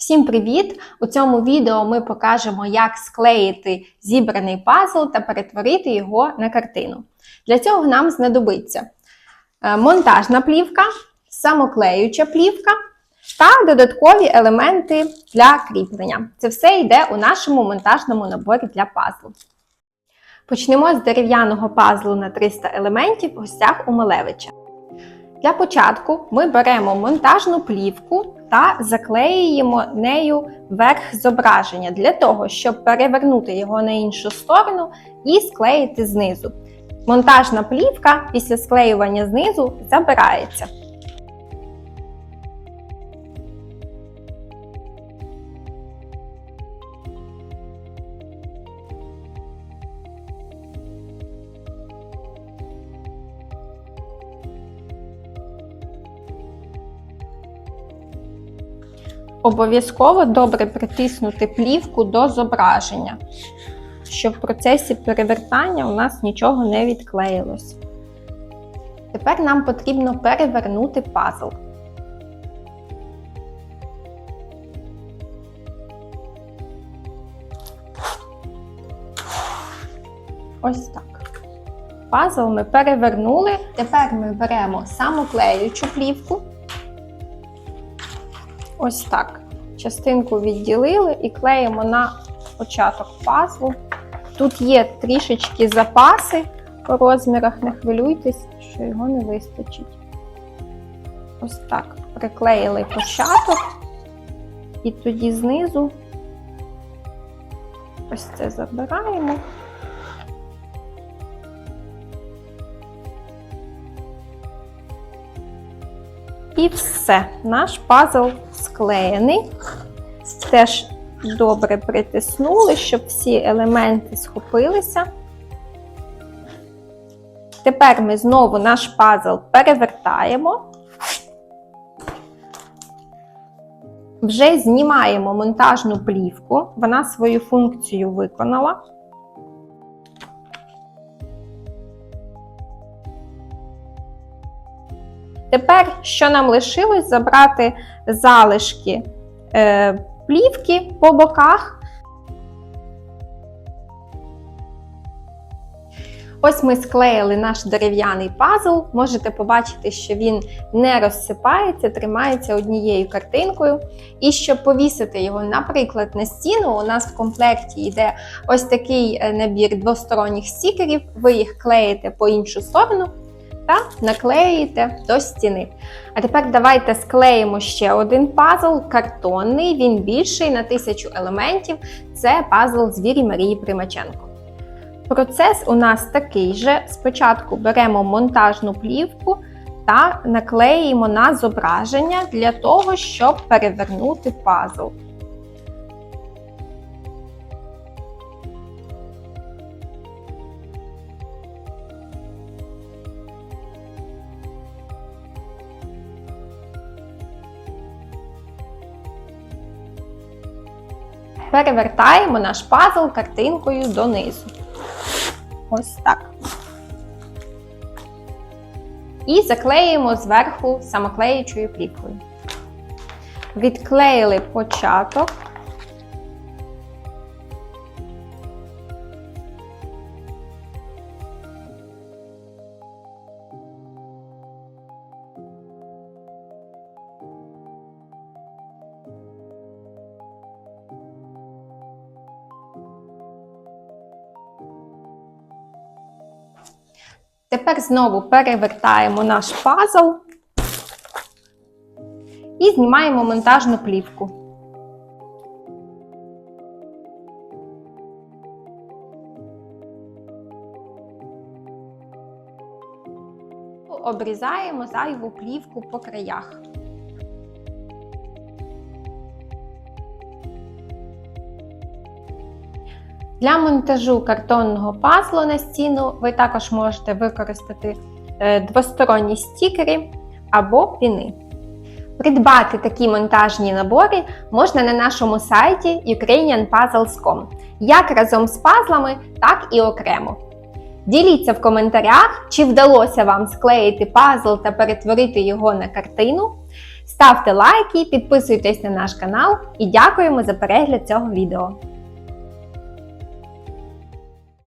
Всім привіт! У цьому відео ми покажемо, як склеїти зібраний пазл та перетворити його на картину. Для цього нам знадобиться е, монтажна плівка, самоклеюча плівка та додаткові елементи для кріплення. Це все йде у нашому монтажному наборі для пазлу. Почнемо з дерев'яного пазлу на 300 елементів в гостях у Малевича. Для початку ми беремо монтажну плівку та заклеюємо нею верх зображення для того, щоб перевернути його на іншу сторону і склеїти знизу. Монтажна плівка після склеювання знизу забирається. Обов'язково добре притиснути плівку до зображення, щоб в процесі перевертання у нас нічого не відклеїлось. Тепер нам потрібно перевернути пазл. Ось так. Пазл ми перевернули. Тепер ми беремо самоклеючу плівку. Ось так. Частинку відділили і клеїмо на початок пазлу. Тут є трішечки запаси по розмірах, не хвилюйтесь, що його не вистачить. Ось так. Приклеїли початок, і тоді знизу ось це забираємо. І все, наш пазл склеєний. Теж добре притиснули, щоб всі елементи схопилися. Тепер ми знову наш пазл перевертаємо. Вже знімаємо монтажну плівку, вона свою функцію виконала. Тепер, що нам лишилось, забрати залишки е, плівки по боках. Ось ми склеїли наш дерев'яний пазл. Можете побачити, що він не розсипається, тримається однією картинкою. І щоб повісити його, наприклад, на стіну, у нас в комплекті йде ось такий е, набір двосторонніх стікерів. Ви їх клеїте по іншу сторону та наклеїте до стіни. А тепер давайте склеїмо ще один пазл картонний, він більший на 1000 елементів. Це пазл звірі Марії Примаченко. Процес у нас такий же. Спочатку беремо монтажну плівку та наклеїмо на зображення для того, щоб перевернути пазл. Перевертаємо наш пазл картинкою донизу. Ось так. І заклеїмо зверху самоклеючою плівкою. Відклеїли початок. Тепер знову перевертаємо наш пазл і знімаємо монтажну плівку. Обрізаємо зайву плівку по краях. Для монтажу картонного пазлу на стіну ви також можете використати е, двосторонні стікери або піни. Придбати такі монтажні набори можна на нашому сайті ukrainianpuzzles.com як разом з пазлами, так і окремо. Діліться в коментарях, чи вдалося вам склеїти пазл та перетворити його на картину. Ставте лайки, підписуйтесь на наш канал і дякуємо за перегляд цього відео.